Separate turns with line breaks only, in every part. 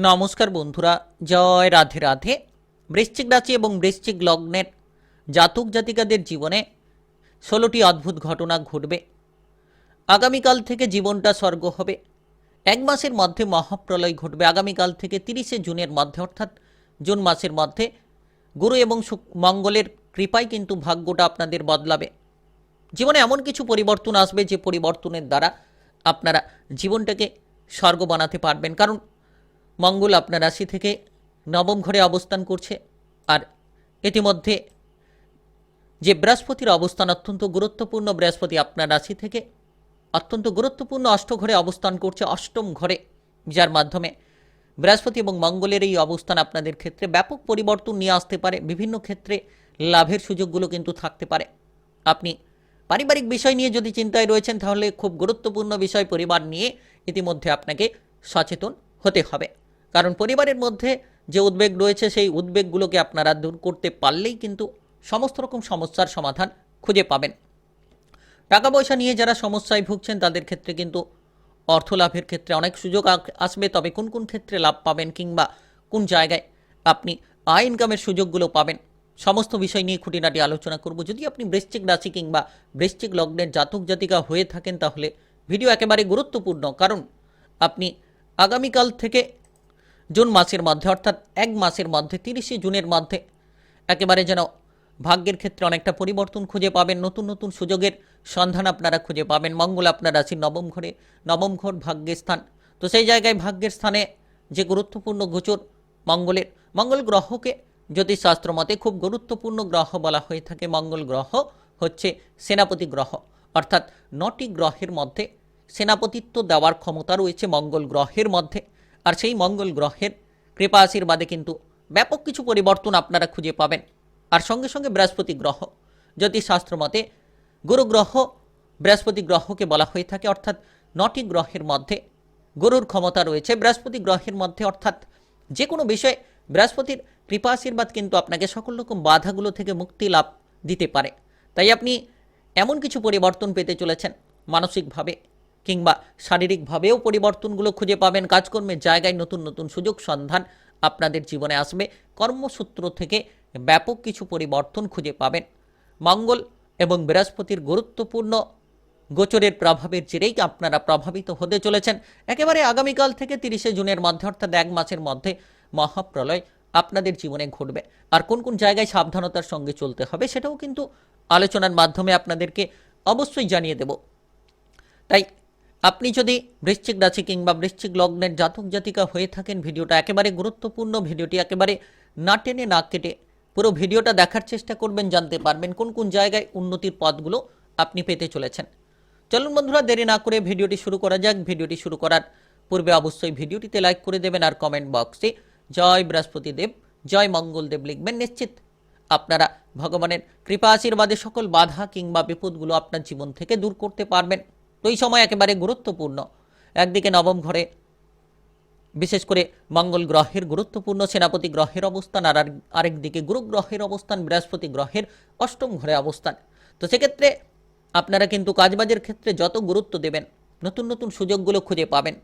নমস্কার বন্ধুরা, জয় রাধে রাধে। বৃশ্চিক রাশি এবং বৃশ্চিক লগ্নের জাতক জাতিকাদের জীবনে ষোলোটি অদ্ভুত ঘটনা ঘটবে। আগামীকাল থেকে জীবনটা স্বর্গ হবে। এক মাসের মধ্যে মহাপ্রলয় ঘটবে। আগামীকাল থেকে তিরিশে জুনের মধ্যে, অর্থাৎ জুন মাসের মধ্যে গুরু এবং মঙ্গলের কৃপায় কিন্তু ভাগ্যটা আপনাদের বদলাবে। জীবনে এমন কিছু পরিবর্তন আসবে যে পরিবর্তনের দ্বারা আপনারা জীবনটাকে স্বর্গ বানাতে পারবেন। কারণ মঙ্গল আপনার রাশি থেকে নবম ঘরে অবস্থান করছে। আর ইতিমধ্যে যে বৃহস্পতির অবস্থান অত্যন্ত গুরুত্বপূর্ণ, বৃহস্পতি আপনার রাশি থেকে অত্যন্ত গুরুত্বপূর্ণ অষ্টঘরে অবস্থান করছে, অষ্টম ঘরে, যার মাধ্যমে বৃহস্পতি এবং মঙ্গলের এই অবস্থান আপনাদের ক্ষেত্রে ব্যাপক পরিবর্তন নিয়ে আসতে পারে। বিভিন্ন ক্ষেত্রে লাভের সুযোগগুলো কিন্তু থাকতে পারে। আপনি পারিবারিক বিষয় নিয়ে যদি চিন্তায় রয়েছেন, তাহলে খুব গুরুত্বপূর্ণ বিষয় পরিবার নিয়ে ইতিমধ্যে আপনাকে সচেতন হতে হবে। কারণ পরিবারের মধ্যে যে উদ্বেগ রয়েছে, সেই উদ্বেগগুলোকে আপনারা দূর করতে পারলেই কিন্তু সমস্ত রকম সমস্যার সমাধান খুঁজে পাবেন। টাকা পয়সা নিয়ে যারা সমস্যায় ভুগছেন, তাদের ক্ষেত্রে কিন্তু অর্থ লাভের ক্ষেত্রে অনেক সুযোগ আসবে। তবে কোন কোন ক্ষেত্রে লাভ পাবেন কিংবা কোন জায়গায় আপনি আয় ইনকামের সুযোগগুলো পাবেন, সমস্ত বিষয় নিয়ে খুঁটিনাটি আলোচনা করব। যদি আপনি বৃশ্চিক রাশি কিংবা বৃশ্চিক লগ্নের জাতক জাতিকা হয়ে থাকেন, তাহলে ভিডিও একেবারে গুরুত্বপূর্ণ। কারণ আপনি আগামীকাল থেকে জুন মাসের মধ্যে, অর্থাৎ এক মাসের মধ্যে, তিরিশে জুনের মধ্যে, একেবারে যেন ভাগ্যের ক্ষেত্রে অনেকটা পরিবর্তন খুঁজে পাবেন, নতুন নতুন সুযোগের সন্ধান আপনারা খুঁজে পাবেন, মঙ্গল আপনার রাশির নবম ঘরে, নবম ঘর ভাগ্যের স্থান। তো সেই জায়গায় ভাগ্যের স্থানে যে গুরুত্বপূর্ণ গোচর মঙ্গলের, মঙ্গল গ্রহকে জ্যোতিষশাস্ত্র মতে খুব গুরুত্বপূর্ণ গ্রহ বলা হয়ে থাকে। মঙ্গল গ্রহ হচ্ছে সেনাপতি গ্রহ, অর্থাৎ নটি গ্রহের মধ্যে সেনাপতিত্ব দেওয়ার ক্ষমতা রয়েছে মঙ্গল গ্রহের মধ্যে। আর সেই মঙ্গল গ্রহের কৃপা আশীর্বাদে কিন্তু ব্যাপক কিছু পরিবর্তন আপনারা খুঁজে পাবেন। আর সঙ্গে সঙ্গে বৃহস্পতি গ্রহ, জ্যোতিষশাস্ত্র মতে গুরু গ্রহ বৃহস্পতি গ্রহকে বলা হয়ে থাকে, অর্থাৎ নটি গ্রহের মধ্যে গুরুর ক্ষমতা রয়েছে। বৃহস্পতি গ্রহের মধ্যে অর্থাৎ যে কোনো বিষয়ে বৃহস্পতির কৃপা আশীর্বাদ কিন্তু আপনাকে সকল রকম বাধাগুলো থেকে মুক্তি লাভ দিতে পারে। তাই আপনি এমন কিছু পরিবর্তন পেতে চলেছেন মানসিকভাবে। কিংবা শারীরিকভাবেও পরিবর্তনগুলো খুঁজে পাবেন। কাজকর্মের জায়গায় নতুন নতুন সুযোগ, সন্ধান আপনাদের জীবনে আসবে। কর্মসূত্র থেকে ব্যাপক কিছু পরিবর্তন খুঁজে পাবেন। মঙ্গল এবং বৃহস্পতির গুরুত্বপূর্ণ গোচরের প্রভাবের জেরেই আপনারা প্রভাবিত হতে চলেছেন। একেবারে আগামীকাল থেকে তিরিশে জুনের মধ্যে, অর্থাৎ এক মাসের মধ্যে মহাপ্রলয় আপনাদের জীবনে ঘটবে। আর কোন কোন জায়গায় সাবধানতার সঙ্গে চলতে হবে সেটাও কিন্তু আলোচনার মাধ্যমে আপনাদেরকে অবশ্যই জানিয়ে দেব। তাই আপনি যদি বৃশ্চিক রাশি কিংবা বৃশ্চিক লগ্নের জাতক জাতিকা হয়ে থাকেন, ভিডিওটা একেবারে গুরুত্বপূর্ণ, ভিডিওটি একেবারে না টেনে না কেটে পুরো ভিডিওটা দেখার চেষ্টা করবেন, জানতে পারবেন কোন কোন জায়গায় উন্নতির পথগুলো আপনি পেতে চলেছেন। চলুন বন্ধুরা, দেরি না করে ভিডিওটি শুরু করা যাক। ভিডিওটি শুরু করার পূর্বে অবশ্যই ভিডিওটিতে লাইক করে দেবেন আর কমেন্ট বক্সে জয় বৃহস্পতি দেব, জয় মঙ্গল দেব লিখবেন নিশ্চিত। আপনারা ভগবানের কৃপা আশীর্বাদে সকল বাধা কিংবা বিপদগুলো আপনার জীবন থেকে দূর করতে পারবেন। তো এই সময় একেবারে গুরুত্বপূর্ণ। একদিকে নবম ঘরে, বিশেষ করে মঙ্গল গ্রহের গুরুত্বপূর্ণ, সেনাপতি গ্রহের অবস্থান, আর আর- আরেকদিকে গুরু গ্রহের অবস্থান, বৃহস্পতি গ্রহের অষ্টম ঘরে অবস্থান। তো সেক্ষেত্রে আপনারা কিন্তু কাজবাজের ক্ষেত্রে যত গুরুত্ব দেবেন, নতুন নতুন সুযোগগুলো খুঁজে পাবেন।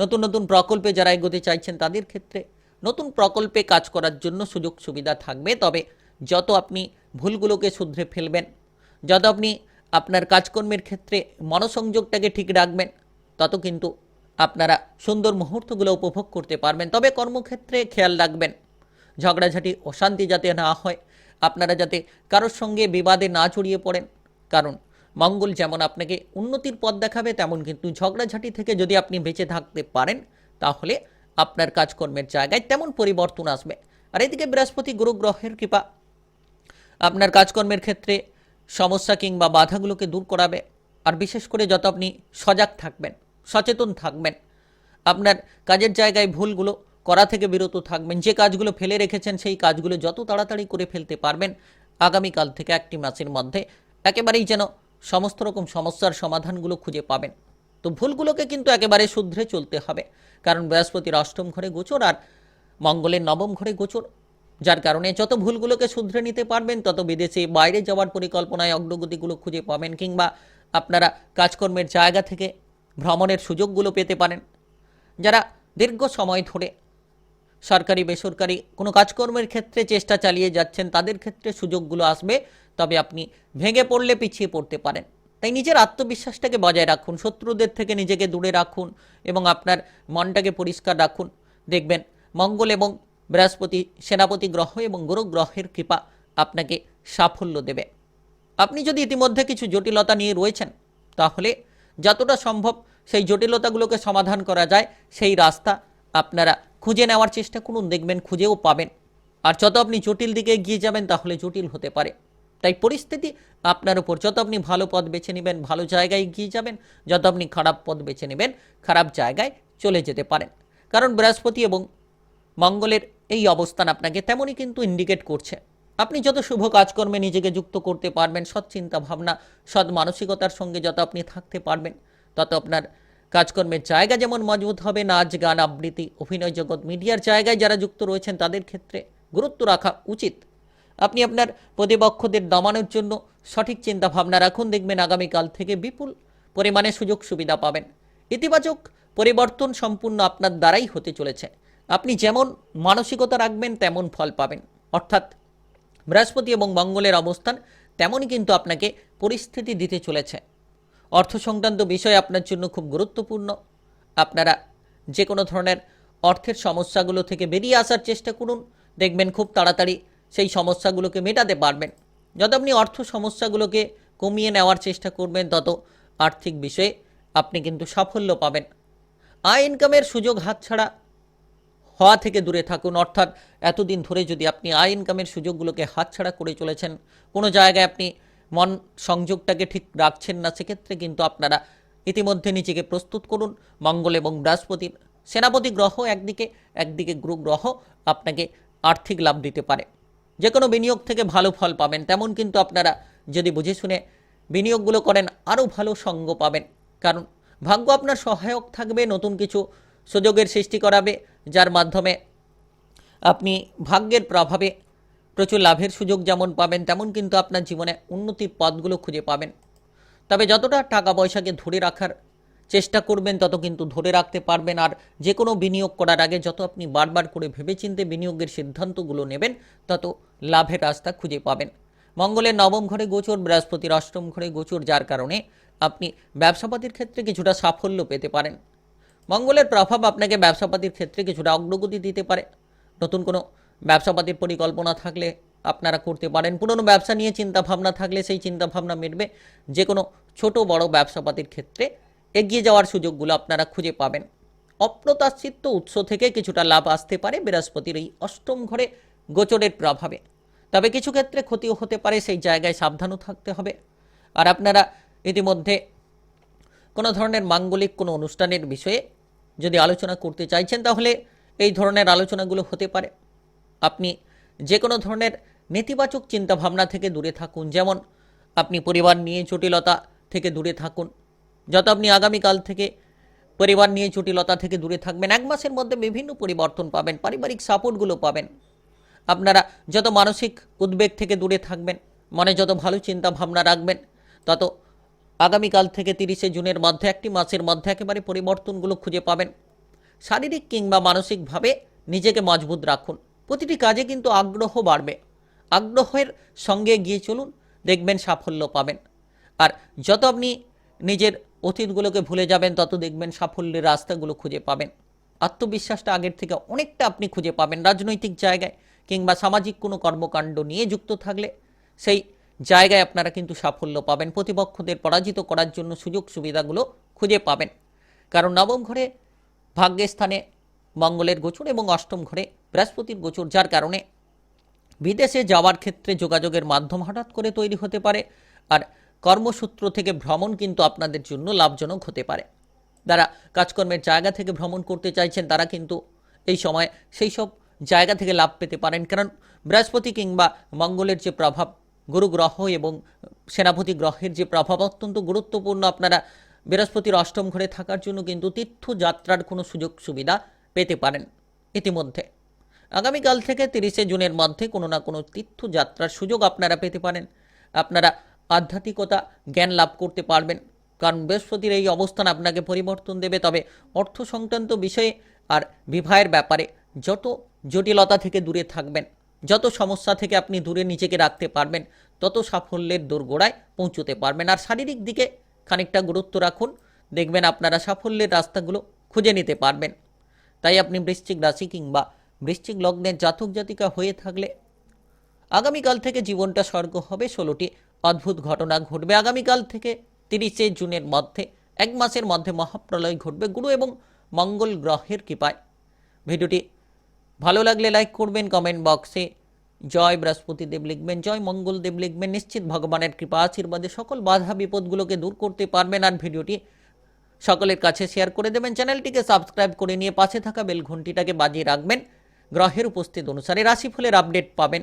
নতুন নতুন প্রকল্পে যারা এগোতে চাইছেন তাদের ক্ষেত্রে নতুন প্রকল্পে কাজ করার জন্য সুযোগ সুবিধা থাকবে। তবে যত আপনি ভুলগুলোকে শুধরে ফেলবেন, যত আপনি আপনার কাজকর্মের ক্ষেত্রে মনোসংযোগটাকে ঠিক রাখবেন, তত কিন্তু আপনারা সুন্দর মুহূর্তগুলো উপভোগ করতে পারবেন। তবে কর্মক্ষেত্রে খেয়াল রাখবেন, ঝগড়াঝাটি, অশান্তি যাতে না হয়, আপনারা যাতে কারোর সঙ্গে বিবাদে না জড়িয়ে পড়েন। কারণ মঙ্গল যেমন আপনাকে উন্নতির পথ দেখাবে, তেমন কিন্তু ঝগড়াঝাটি থেকে যদি আপনি বেঁচে থাকতে পারেন, তাহলে আপনার কাজকর্মের জায়গায় তেমন পরিবর্তন আসবে। আর এদিকে বৃহস্পতি গুরু গ্রহের কৃপা, আপনার কাজকর্মের ক্ষেত্রে সমস্যা কিংবা বাধাগুলোকে দূর করাবে। আর বিশেষ করে যত আপনি সজাগ থাকবেন, সচেতন থাকবেন। আপনার কাজের জায়গায় ভুলগুলো করা থেকে বিরত থাকবেন। যে কাজগুলো ফেলে রেখেছেন, সেই কাজগুলো যত তাড়াতাড়ি করে ফেলতে পারবেন, আগামীকাল থেকে একটি মাসের মধ্যে একেবারেই যেন সমস্ত রকম সমস্যার সমাধানগুলো খুঁজে পাবেন। তো ভুলগুলোকে কিন্তু একেবারে শুধরে চলতে হবে। কারণ বৃহস্পতির অষ্টম ঘরে গোচর আর মঙ্গলের নবম ঘরে গোচর যার কারণে যত ভুলগুলোকে শুধরে নিতে পারবেন, তত বিদেশে বাইরে যাওয়ার পরিকল্পনায় অগ্রগতিগুলো খুঁজে পাবেন কিংবা আপনারা কাজকর্মের জায়গা থেকে ভ্রমণের সুযোগগুলো পেতে পারেন। যারা দীর্ঘ সময় ধরে সরকারি, বেসরকারি কোনো কাজকর্মের ক্ষেত্রে চেষ্টা চালিয়ে যাচ্ছেন, তাদের ক্ষেত্রে সুযোগগুলো আসবে, তবে আপনি ভেঙে পড়লে পিছিয়ে পড়তে পারেন। তাই নিজের আত্মবিশ্বাসটাকে বজায় রাখুন, শত্রুদের থেকে নিজেকে দূরে রাখুন এবং আপনার মনটাকে পরিষ্কার রাখুন। দেখবেন মঙ্গল এবং বৃহস্পতি, সেনাপতি গ্রহ এবং গুরু গ্রহের কৃপা আপনাকে সাফল্য দেবে। আপনি যদি ইতিমধ্যে কিছু জটিলতা নিয়ে রয়েছেন, তাহলে যতটা সম্ভব সেই জটিলতাগুলোকে সমাধান করা যায়। সেই রাস্তা আপনারা খুঁজে নেওয়ার চেষ্টা করুন, দেখবেন খুঁজেও পাবেন। আর যত আপনি জটিল দিকে এগিয়ে যাবেন, তাহলে জটিল হতে পারে। তাই পরিস্থিতি আপনার উপর, যত আপনি ভালো পথ বেছে নেবেন, ভালো জায়গায় এগিয়ে যাবেন, যত আপনি খারাপ পথ বেছে নেবেন, খারাপ জায়গায় চলে যেতে পারেন। কারণ বৃহস্পতি এবং মঙ্গলের এই অবস্থান আপনাকে তেমনই কিন্তু ইন্ডিকেট করছে। আপনি যত শুভ কাজকর্মে নিজেকে যুক্ত করতে পারবেন, সৎ চিন্তা ভাবনা সৎ মানসিকতার সঙ্গে যত আপনি থাকতে পারবেন, তত আপনার কাজকর্মের জায়গা যেমন মজবুত হবে, নাচ, গান, আবৃত্তি, অভিনয় জগৎ, মিডিয়ার জায়গায় যারা যুক্ত রয়েছেন, তাদের ক্ষেত্রে গুরুত্ব রাখা উচিত। আপনি আপনার প্রতিপক্ষদের দমানোর জন্য সঠিক চিন্তা ভাবনা রাখুন, দেখবেন আগামীকাল থেকে বিপুল পরিমাণে সুযোগ সুবিধা পাবেন। ইতিবাচক পরিবর্তন সম্পূর্ণ আপনার দ্বারাই হতে চলেছে। আপনি যেমন মানসিকতা রাখবেন, তেমন ফল পাবেন। অর্থাৎ বৃহস্পতি এবং মঙ্গলের অবস্থান তেমনই কিন্তু আপনাকে পরিস্থিতি দিতে চলেছে। অর্থ সংক্রান্ত বিষয় আপনার জন্য খুব গুরুত্বপূর্ণ। আপনারা যে কোনো ধরনের অর্থের সমস্যাগুলো থেকে বেরিয়ে আসার চেষ্টা করুন। দেখবেন খুব তাড়াতাড়ি সেই সমস্যাগুলোকে মেটাতে পারবেন। যত আপনি অর্থ সমস্যাগুলোকে কমিয়ে নেওয়ার চেষ্টা করবেন, তত আর্থিক বিষয়ে আপনি কিন্তু সাফল্য পাবেন। আয় ইনকামের সুযোগ হাতছাড়া হওয়া থেকে দূরে থাকুন। অর্থাৎ এতদিন ধরে যদি আপনি আয় ইনকামের সুযোগগুলোকে হাতছাড়া করে চলেছেন, কোনো জায়গায় আপনি মন সংযোগটাকে ঠিক রাখছেন না, সেক্ষেত্রে কিন্তু আপনারা ইতিমধ্যে নিজেকে প্রস্তুত করুন। মঙ্গল এবং বৃহস্পতির সেনাপতি গ্রহ একদিকে একদিকে গুরু গ্রহ আপনাকে আর্থিক লাভ দিতে পারে। যে কোনো বিনিয়োগ থেকে ভালো ফল পাবেন, তেমন কিন্তু আপনারা যদি বুঝে শুনে বিনিয়োগগুলো করেন, আরও ভালো সঙ্গ পাবেন। কারণ ভাগ্য আপনার সহায়ক থাকবে, নতুন কিছু সুযোগের সৃষ্টি করাবে যার মাধ্যমে আপনি ভাগ্যের প্রভাবে প্রচুর লাভের সুযোগ যেমন পাবেন, তেমন কিন্তু আপনার জীবনে উন্নতির পথগুলো খুঁজে পাবেন। তবে যতটা টাকা পয়সাকে ধরে রাখার চেষ্টা করবেন, তত কিন্তু ধরে রাখতে পারবেন। আর যে কোনো বিনিয়োগ করার আগে যত আপনি বারবার করে ভেবেচিন্তে বিনিয়োগের সিদ্ধান্তগুলো নেবেন, তত লাভের রাস্তা খুঁজে পাবেন। মঙ্গলের নবম ঘরে গোচর, বৃহস্পতির অষ্টম ঘরে গোচর, যার কারণে আপনি ব্যবসাপাতির ক্ষেত্রে কিছুটা সাফল্য পেতে পারেন। মঙ্গলের প্রভাব আপনাকে ব্যবসাপাতির ক্ষেত্রে কিছুটা অগ্রগতি দিতে পারে। নতুন কোনো ব্যবসাপাতির পরিকল্পনা থাকলে আপনারা করতে পারেন। পুরনো ব্যবসা নিয়ে চিন্তা ভাবনা থাকলে সেই চিন্তা ভাবনা মিটবে। যে কোনো ছোট বড় ব্যবসাপাতির ক্ষেত্রে এগিয়ে যাওয়ার সুযোগগুলো আপনারা খুঁজে পাবেন। অপ্রত্যাশিত উৎস থেকে কিছুটা লাভ আসতে পারে বৃহস্পতির এই অষ্টম ঘরে গোচরের প্রভাবে। তবে কিছু ক্ষেত্রে ক্ষতিও হতে পারে, সেই জায়গায় সাবধানও থাকতে হবে। আর আপনারা ইতিমধ্যে কোনো ধরনের মাঙ্গলিক কোনো অনুষ্ঠানের বিষয়ে যদি আলোচনা করতে চাইছেন, তাহলে এই ধরনের আলোচনাগুলো হতে পারে। আপনি যে কোনো ধরনের নেতিবাচক চিন্তাভাবনা থেকে দূরে থাকুন, যেমন আপনি পরিবার নিয়ে জটিলতা থেকে দূরে থাকুন। যত আপনি আগামীকাল থেকে পরিবার নিয়ে জটিলতা থেকে দূরে থাকবেন, এক মাসের মধ্যে বিভিন্ন পরিবর্তন পাবেন, পারিবারিক সাপোর্টগুলো পাবেন। আপনারা যত মানসিক উদ্বেগ থেকে দূরে থাকবেন, মনে যত ভালো চিন্তা ভাবনা রাখবেন, তত আগামীকাল থেকে তিরিশে জুনের মধ্যে একটি মাসের মধ্যে একেবারে পরিবর্তনগুলো খুঁজে পাবেন। শারীরিক কিংবা মানসিকভাবে নিজেকে মজবুত রাখুন। প্রতিটি কাজে কিন্তু আগ্রহ বাড়বে। আগ্রহের সঙ্গে গিয়ে চলুন, দেখবেন সাফল্য পাবেন। আর যত আপনি নিজের অতীতগুলোকে ভুলে যাবেন, তত দেখবেন সাফল্যের রাস্তাগুলো খুঁজে পাবেন। আত্মবিশ্বাসটা আগের থেকে অনেকটা আপনি খুঁজে পাবেন। রাজনৈতিক জায়গায় কিংবা সামাজিক কোনো কর্মকাণ্ড নিয়ে যুক্ত থাকলে সেই জায়গায় আপনারা কিন্তু সাফল্য পাবেন। প্রতিপক্ষদের পরাজিত করার জন্য সুযোগ সুবিধাগুলো খুঁজে পাবেন। কারণ নবম ঘরে ভাগ্যের স্থানে মঙ্গলের গোচর এবং অষ্টম ঘরে বৃহস্পতির গোচর, যার কারণে বিদেশে যাওয়ার ক্ষেত্রে যোগাযোগের মাধ্যম হঠাৎ করে তৈরি হতে পারে আর কর্মসূত্র থেকে ভ্রমণ কিন্তু আপনাদের জন্য লাভজনক হতে পারে। যারা কাজকর্মের জায়গা থেকে ভ্রমণ করতে চাইছেন, তারা কিন্তু এই সময় সেই সব জায়গা থেকে লাভ পেতে পারেন। কারণ বৃহস্পতি কিংবা মঙ্গলের যে প্রভাব গুরু গ্রহ এবং সেনাপতি গ্রহের যে প্রভাব অত্যন্ত গুরুত্বপূর্ণ। আপনারা বৃহস্পতির অষ্টম ঘরে থাকার জন্য কিন্তু তীর্থযাত্রার কোনো সুযোগ সুবিধা পেতে পারেন ইতিমধ্যে। আগামীকাল থেকে তিরিশে জুনের মধ্যে কোনো না কোনো তীর্থযাত্রার সুযোগ আপনারা পেতে পারেন। আপনারা আধ্যাত্মিকতা, জ্ঞান লাভ করতে পারবেন। কারণ বৃহস্পতির এই অবস্থান আপনাকে পরিবর্তন দেবে। তবে অর্থ সংক্রান্ত বিষয়ে আর বিবাহের ব্যাপারে যত জটিলতা থেকে দূরে থাকবেন যত সমস্যা থেকে আপনি দূরে নিজেকে রাখতে পারবেন, তত সাফল্যের দোরগোড়ায় পৌঁছতে পারবেন। আর শারীরিক দিকে খানিকটা গুরুত্ব রাখুন। দেখবেন আপনারা সাফল্যের রাস্তাগুলো খুঁজে নিতে পারবেন। তাই আপনি বৃশ্চিক রাশি কিংবা বৃশ্চিক লগ্নের জাতক জাতিকা হয়ে থাকলে আগামীকাল থেকে জীবনটা স্বর্গ হবে। ষোলোটি অদ্ভুত ঘটনা ঘটবে। আগামীকাল থেকে তিরিশে জুনের মধ্যে, এক মাসের মধ্যে মহাপ্রলয় ঘটবে। গুরু এবং মঙ্গল গ্রহের কৃপায়। ভিডিওটি ভালো লাগলে লাইক করবেন কমেন্ট বক্সে জয় বৃহস্পতি দেব লিখবেন, জয় মঙ্গল দেব লিখবেন, নিশ্চিত ভগবানের কৃপা আশীর্বাদে সকল বাধা বিপদগুলোকে দূর করতে পারবেন আর ভিডিওটি সকলের কাছে শেয়ার করে দেবেন। চ্যানেলটিকে সাবস্ক্রাইব করে নিয়ে পাশে থাকা বেল ঘন্টিটাকে বাজিয়ে রাখবেন। গ্রহের উপস্থিত অনুসারে রাশিফলের আপডেট পাবেন।